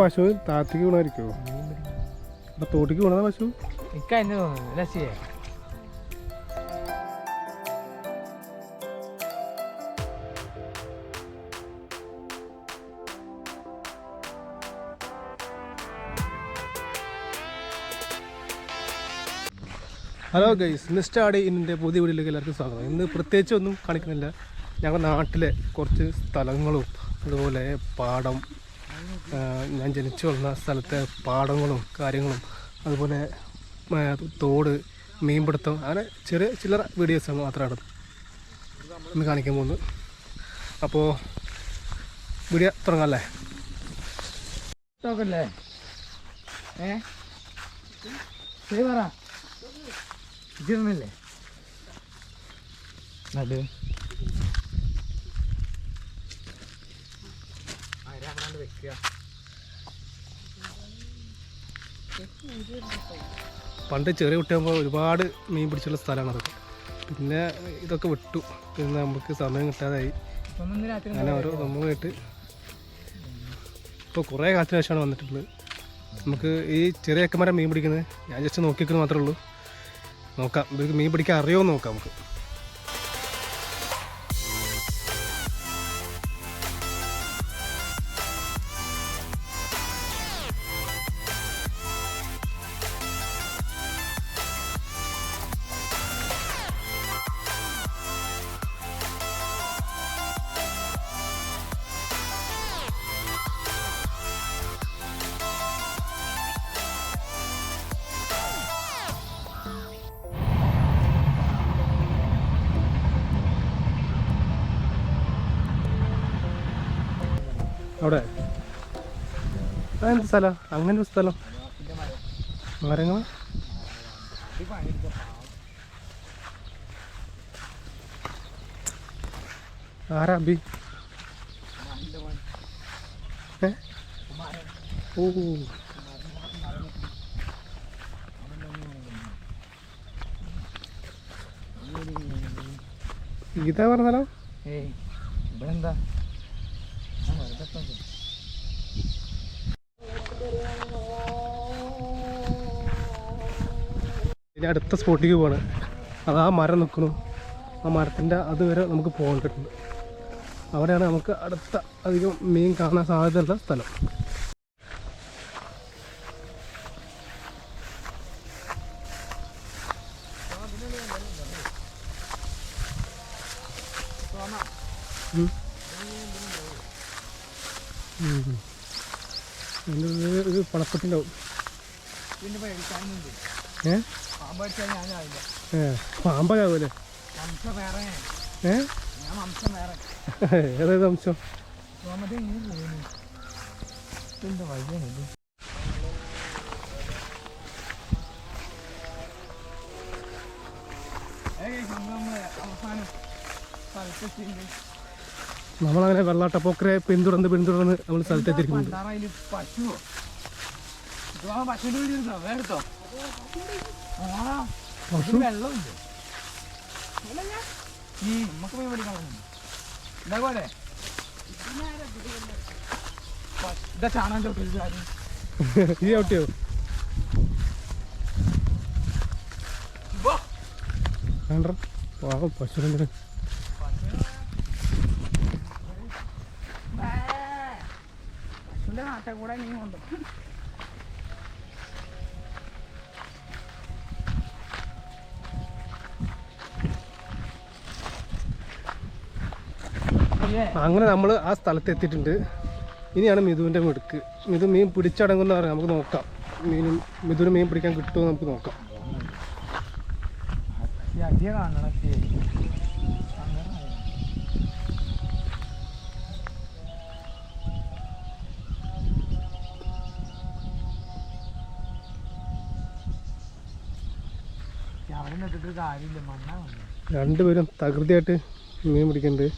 പശു താത്തിക്ക് വീണായിരിക്കോ അപ്പൊ തോട്ടിക്ക് വീണതാ പശു? എനിക്ക് അതിന് തോന്നുന്നു ലസിയെ ഹലോ ഗൈസ് മിസ്റ്റർ ആടി ഇന്നിന്റെ പുതിയ വീഡിയോയിലേക്ക് എല്ലാവർക്കും സ്വാഗതം. ഇന്ന് പ്രത്യേകിച്ച് ഒന്നും കാണിക്കുന്നില്ല. ഞങ്ങളുടെ നാട്ടിലെ കുറച്ച് സ്ഥലങ്ങളും അതുപോലെ പാടം ഞാൻ ജനിച്ചു വളർന്ന സ്ഥലത്തെ പാടങ്ങളും കാര്യങ്ങളും അതുപോലെ തോട് മീൻപിടുത്തം അങ്ങനെ ചെറിയ ചില്ലറ വീഡിയോസ് മാത്രമാണ് ഇന്ന് കാണിക്കാൻ പോകുന്നത് അപ്പോൾ വീഡിയോ തുടങ്ങാമല്ലേ നോക്കല്ലേ? ഏ? പറ. നടു. പണ്ട് ചെറിയ കുട്ടിയാകുമ്പോൾ ഒരുപാട് മീൻ പിടിച്ചുള്ള സ്ഥലമാണ് അതൊക്കെ. പിന്നെ ഇതൊക്കെ വിട്ടു. പിന്നെ നമുക്ക് സമയം കിട്ടാതായി. അങ്ങനെ ഓരോ സംഭവമായിട്ട് ഇപ്പോൾ കുറേ കാലത്തിന് ശേഷമാണ് വന്നിട്ടുള്ളത്. നമുക്ക് ഈ ചെറിയ അക്കന്മാരെ മീൻ പിടിക്കുന്നത്? ഞാൻ ജസ്റ്റ് നോക്കിക്കുന്നത് മാത്രമേ ഉള്ളൂ. നോക്കാം. ഇവർക്ക് മീൻ പിടിക്കാൻ അറിയുമോ നോക്കാം നമുക്ക്. അതെന്ത് സ്ഥലം? അങ്ങനെ ഒരു സ്ഥലം. മരങ്ങൾ ആരാ അബി ഓ. ഇതാ പറഞ്ഞ സ്ഥലം? ഏയ് ഇവിടെ എന്താ ആ, വെറുതെ ഇട്ടോ ഇത്. ഇനി അടുത്ത സ്പോട്ടിലേക്ക് പോവാണ്. അത് ആ മരം നിൽക്കണു ആ മരത്തിന്റെ അതുവരെ നമുക്ക് പോകേണ്ടിട്ടുണ്ട് അവിടെയാണ് നമുക്ക് അടുത്ത അധികം മീൻ കാണാൻ സാധ്യതയുള്ള സ്ഥലം. അതിന്റെ ഉള്ളിൽ ഒരു പണപ്പെട്ടിണ്ടാവും ഏ? ഏ പാമ്പകാവൂലേ വേറെ. ഏതായത് അംശം ഏയ് നമ്മൾ അവസാനം സ്ഥലത്തെത്തിയിട്ടുണ്ട് നമ്മളങ്ങനെ വെള്ളാട്ടപ്പോക്കരെ പിന്തുടർന്ന് പിന്തുടർന്ന് നമ്മൾ സ്ഥലത്തെത്തിയിരിക്കുന്നത് പണ്ടാറയിൽ പശുവോ ഇതുവാ പശുവിന്റെ വാ എടുത്തോ വേറെ എടുത്തോ ആ പശു വെള്ളമുണ്ട് ഈ നമുക്ക് പോയി പഠിക്കാൻ എന്താ പോലെ ഇതാ ചാണകം ചോട്ടിൽ ഈ ഔട്ടിയോ വേണ്ട പാവം പശുവിനെ നാട്ടെ കൂടെ നീ കൊണ്ടു അങ്ങനെ നമ്മൾ ആ സ്ഥലത്ത് എത്തിയിട്ടുണ്ട്. ഇനിയാണ് മിഥുവിന്റെ മിടുക്ക്. മിഥു മീൻ പിടിച്ചടങ്ങുന്ന പറയാം. നമുക്ക് നോക്കാം. മീൻ മിഥുവിന് മീൻ പിടിക്കാൻ കിട്ടുമോ നമുക്ക് നോക്കാം. അടിയ കാണണം. കാര്യമില്ല മണ്ണാ രണ്ടുപേരും തകൃതിയായിട്ട് മീൻ പിടിക്കുന്നുണ്ട്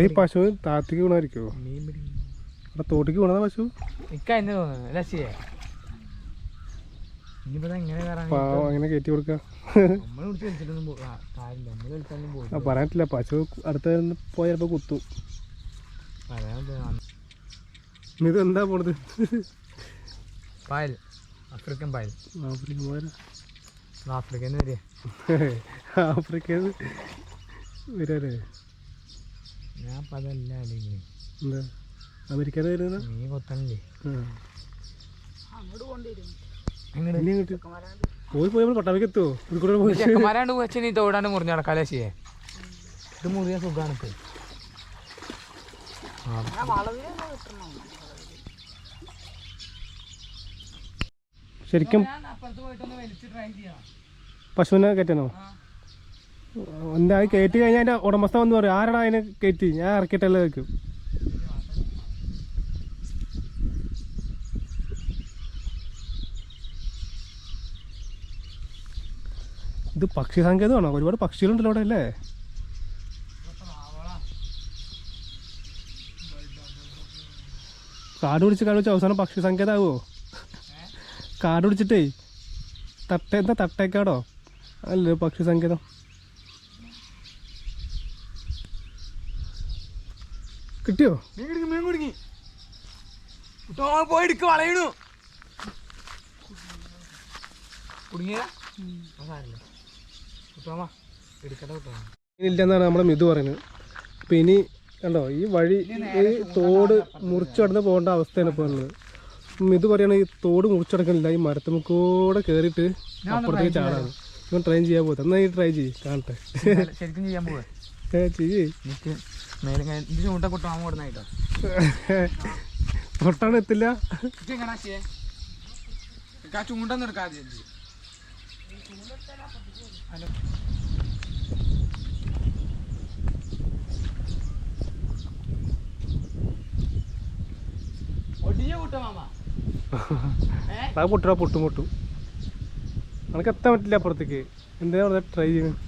ഈ പശു താത്തിക്ക് വീണായിരിക്കുമോ അവിടെ തോട്ടിക്ക് വീണതാ പശു? തോന്നുന്നു. അങ്ങനെ കയറ്റി കൊടുക്ക. പറയാൻ പശു അടുത്ത പോയപ്പോ കുത്തും. എന്താ പോണത്? പായൽ. ആഫ്രിക്കൻ പായൽ. ആഫ്രിക്കൻ പോയാലോ ആഫ്രിക്കൻ വരിക. ആഫ്രിക്കൻ വരാല്ലേ ഞാൻ പതല്ല അല്ലെങ്കിൽ എന്താ? വരുന്ന നീ കൊത്തണില്ലേ പോയി പോയി നമ്മൾ പട്ടാമിക്ക് എത്തുമോ ഒരു കൂടെ പോയി ചെക്കന്മാരാണ്ട് വെച്ച് നീ തോടാണ്ട് മുറിഞ്ഞ നടക്കാലേശിയെ ഇത് മുറിയാൻ സുഖാണ് ഇപ്പൊ. ശരിക്കും പശുവിനെ കയറ്റണോ എന്റെ അത് കയറ്റി കഴിഞ്ഞാൽ എന്റെ ഉടമസ്ഥ വന്ന് പറയും ആരാടാ അതിനെ കയറ്റി? ഞാൻ ഇറക്കിയിട്ടല്ലേ വെക്കും. ഇത് പക്ഷി സങ്കേതമാണോ? ഒരുപാട് പക്ഷികളുണ്ടല്ലോ അവിടെ അല്ലേ? കാട് പിടിച്ച് കാട് വെച്ച് അവസാനം പക്ഷി സങ്കേതമാവോ കാട് പിടിച്ചിട്ടേ തട്ട എന്താ തട്ടേക്കാടോ? അല്ലേ പക്ഷി സങ്കേതം. കിട്ടിയോ? മീൻ കുടുങ്ങി പോയി എടുക്ക വളയണു. ഇല്ലെന്നാണ് നമ്മുടെ മിതു പറയുന്നത്. അപ്പം ഇനി കണ്ടോ ഈ വഴി ഈ തോട് മുറിച്ചു കടന്ന് പോകേണ്ട അവസ്ഥയാണ് ഇപ്പോൾ ഉള്ളത്. പറയണ ഈ തോട് മുറിച്ചു കിടക്കണില്ല ഈ മരത്തുമുക്കൂടെ കയറിയിട്ട് അപ്പുറത്തേക്ക് ചാടാണ്. ഇവൻ ട്രെയിൻ ചെയ്യാൻ പോകും എന്നാൽ ഈ ട്രൈ ചെയ്യ് കാണട്ടെ. ശരിക്കും ചെയ്യാൻ പോവാ ചെയ്യേ. ഇത് പൊട്ടാണ് എത്തില്ല. ഇത് എങ്ങനെ ചെയ്യേ? അത് പൊട്ടുക പൊട്ടും പൊട്ടും. നമുക്ക് എത്താൻ പറ്റില്ല അപ്പുറത്തേക്ക്. എന്തിനാ പറഞ്ഞാൽ ട്രൈ ചെയ്യുന്നത്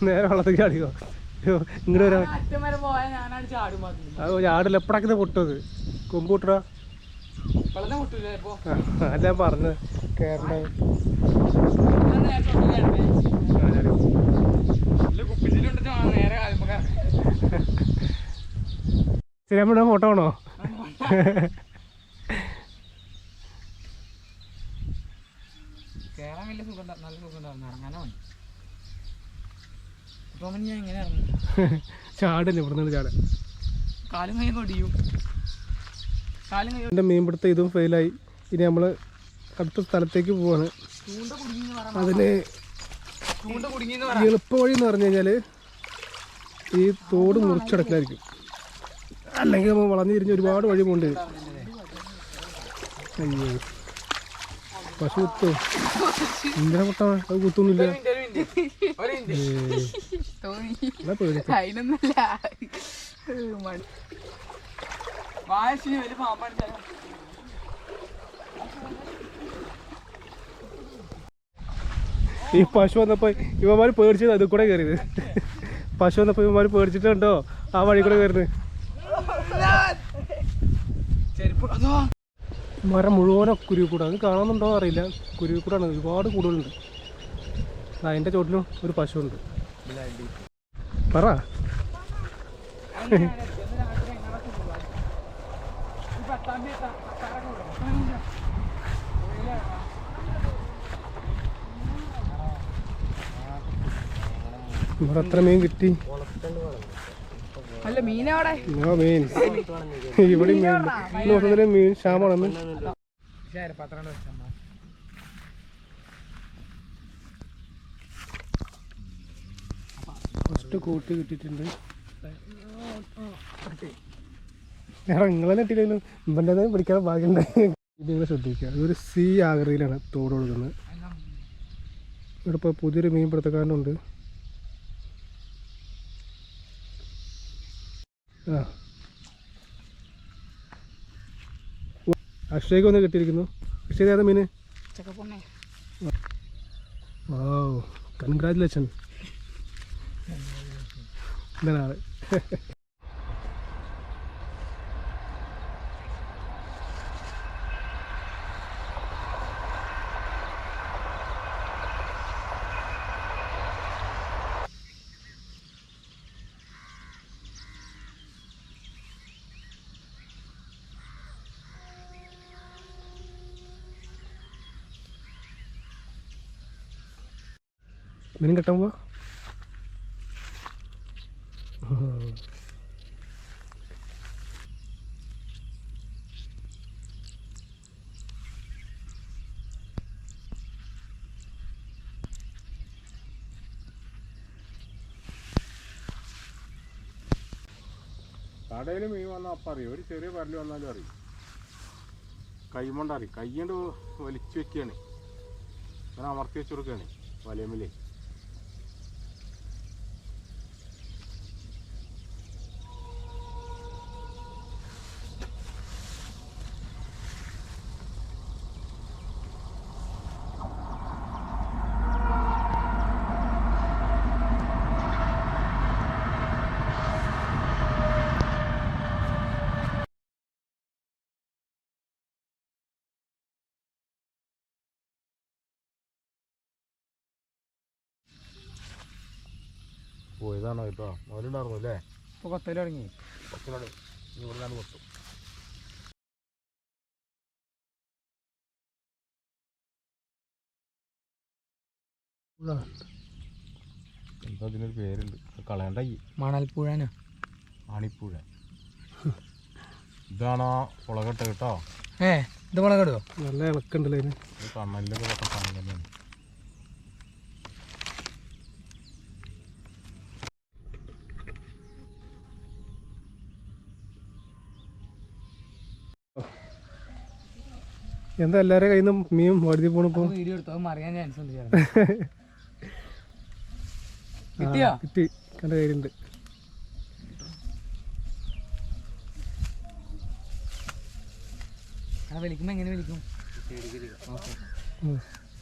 നേരെ വെള്ളത്തേക്ക് അടിക്കോ ഇങ്ങോട്ട് വരെ അത് ചാടില്ല. എപ്പോഴാക്കുന്നത് പൊട്ടത് കൊമ്പ് പൊട്ടുക അല്ല ഞാൻ പറഞ്ഞത് കേരള ശരി നമ്മുടെ ഫോട്ടോ ആണോ? കേറാൻ വലിയ സുഖം നല്ല സുഖം ഉണ്ടാവും ഇറങ്ങാനോ? ഇപ്പൊ ഞാൻ എങ്ങനെ ഇറങ്ങും. ചാടല്ലേ ഇവിടെ നിന്ന് ചാടാൻ. കാലും കൈ കൊടിയും കാലും കൈ എന്റെ മീൻപിടുത്തം ഇതും ഫെയിലായി. ഇനി നമ്മൾ അടുത്ത സ്ഥലത്തേക്ക് പോവാണ്. അതിന് ചൂണ്ട കുടുങ്ങിന്ന് പറ എളുപ്പ വഴി എന്ന് പറഞ്ഞു കഴിഞ്ഞാൽ ഈ തോട് മുറിച്ചടക്കായിരിക്കും അല്ലെങ്കിൽ നമ്മൾ വളഞ്ഞു തിരിഞ്ഞ് ഒരുപാട് വഴി പോകേണ്ടി വരും. അയ്യോ. പശു കുത്തോ എന്തിനാ കുട്ടാ അത് കുത്തൊന്നുമില്ല ഈ പശു വന്നപ്പോ ഇവന്മാര് പേടിച്ചത് അതിൽ കൂടെ കയറിയത് പശു വന്നപ്പോ ഇവന്മാര് പേടിച്ചിട്ടുണ്ടോ ആ വഴി കൂടെ കയറുന്നത് അതോ. മരം മുഴുവനും കുരുവിക്കൂടാണ്. അത് കാണുന്നുണ്ടോ അറിയില്ല. കുരുവിക്കൂടാണ്. ഒരുപാട് കൂടുതലുണ്ട് അതിന്റെ ചോട്ടിലും ഒരു പശുവുണ്ട്. പറ. ഇവിടെ എത്ര മീൻ കിട്ടി? അല്ല മീനവിടെ മീൻ. ഇവിടെ മീൻ. മീൻ ഫസ്റ്റ് കോട്ട് കിട്ടിയിട്ടുണ്ട്. എടാ നിങ്ങളെ നെട്ടില്ലെങ്കിലും ഇവന്റെ പിടിക്കാൻ ഭാഗ്യമുണ്ടായി ഇത് നിങ്ങൾ ശ്രദ്ധിക്കുക. ഇതൊരു സി ആകൃതിയിലാണ് തോട് കൊടുക്കുന്നത്. ഇവിടെ ഇപ്പോൾ പുതിയൊരു മീൻ പിടുത്തക്കാരനുണ്ട്. അക്ഷയ്ക്ക് ഒന്ന് കിട്ടിയിരിക്കുന്നു. അക്ഷയ് ഏതാ ചക്കപ്പൊണ്ണേ ഓ കൺഗ്രാറ്റുലേഷൻ ഇതാണ് ആൾ. മീൻ പോവാ. കടയിൽ മീൻ വന്നാൽ അപ്പം അറിയും. ഒരു ചെറിയ പരൽ വന്നാലും അറിയും. കൈമണ്ട അറിയും. കൈ കൊണ്ട് വലിച്ചു വെക്കുകയാണ്. അങ്ങനെ അമർത്തി വെച്ചു കൊടുക്കുകയാണ്. വലയമ്മിലേ പോയതാണോ കേട്ടോ മുതലുണ്ടായിരുന്നു അല്ലേ? ഇപ്പോൾ കൊത്തൽ തുടങ്ങി. കുറച്ചുകൂടെ ഇവിടെ കൊത്തും. എന്താ അതിനൊരു പേരുണ്ട്. കളയണ്ടായി മണൽപ്പുഴനോ. ആണിപ്പുഴ. ഇതാണോ കുളകെട്ട് കേട്ടോ? ഏ ഇത് മുളകിടുവോ നല്ല ഇളക്കുണ്ടല്ലോ കണ്ണലിലൊക്കെ പൊട്ട എന്താ എല്ലാവരുടെ കയ്യിൽ നിന്നും മീൻ വഴുതി പോണിപ്പോ വീഡിയോ എടുത്തോ? അത് മറിയാൻ ചാൻസ് ഉണ്ട്. കിട്ടിയോ? കിട്ടി. കണ്ട കയ്യിലുണ്ട്. എങ്ങനെ.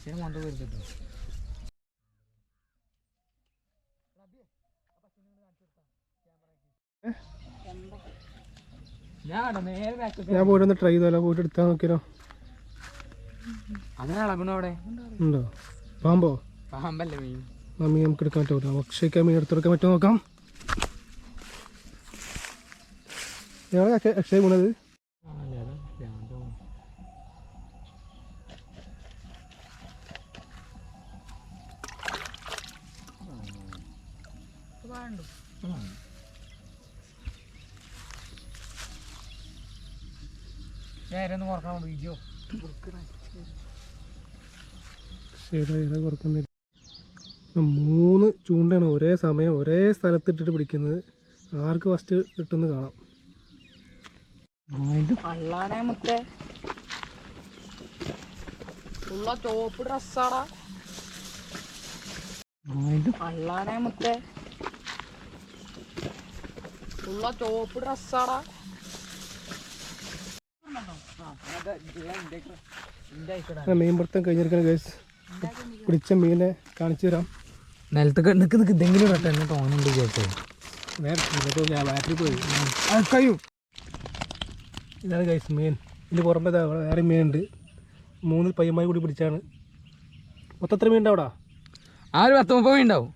ശരി മൊണ്ട പോയിരിക്കട്ടോ ഞാൻ പോയിട്ടൊന്ന് ട്രൈ ചെയ്താലോ പോയിട്ട് എടുത്താൽ നോക്കിയാലോ അവിടെ? ഉണ്ടോ? പാമ്പോ? പാമ്പല്ല മീൻ. മീൻ നമുക്ക് എടുക്കാൻ പറ്റുമോ? അക്ഷയ്ക്ക് മീൻ എടുത്തെടുക്കാൻ പറ്റുമോ നോക്കാം. ഞങ്ങൾ അക്ഷയ പോണത് ഞാൻ ഇരന്ന് വീഡിയോ. ഇതാ കുറക്കുന്നില്ല മൂന്ന് ചൂണ്ടയാണ് ഒരേ സമയം ഒരേ സ്ഥലത്തിട്ടിട്ട് പിടിക്കുന്നത്. ആർക്ക് ഫസ്റ്റ് കിട്ടുമെന്ന് കാണാം. മീൻപിടുത്തം ചോപ്പ് ഡ്രസ്സാടാ. മുത്തേ. ഉള്ള ചോപ്പ് ഡ്രസ്സാടാ. കഴിഞ്ഞിരിക്കുന്ന കേസ് പിടിച്ച മീനെ കാണിച്ചു തരാം. നിലത്തൊക്കെ നിക്ക് നിക്ക് ഇതെങ്കിലും ഇടട്ടെ എന്നെ തോന്നുന്നുണ്ട് കേട്ടോ. ഞാൻ ബാറ്ററി പോയി. കഴിയും. ഇതാണ് ഗൈസ് മീൻ. ഇതിന് പുറമെ വേറെ മീനുണ്ട്. മൂന്ന് പയ്യന്മാർ കൂടി പിടിച്ചാണ്. മൊത്തം എത്ര മീൻ ഉണ്ടാവടാ ആ ഒരു പത്ത് മുപ്പത് മീൻ ഉണ്ടാവും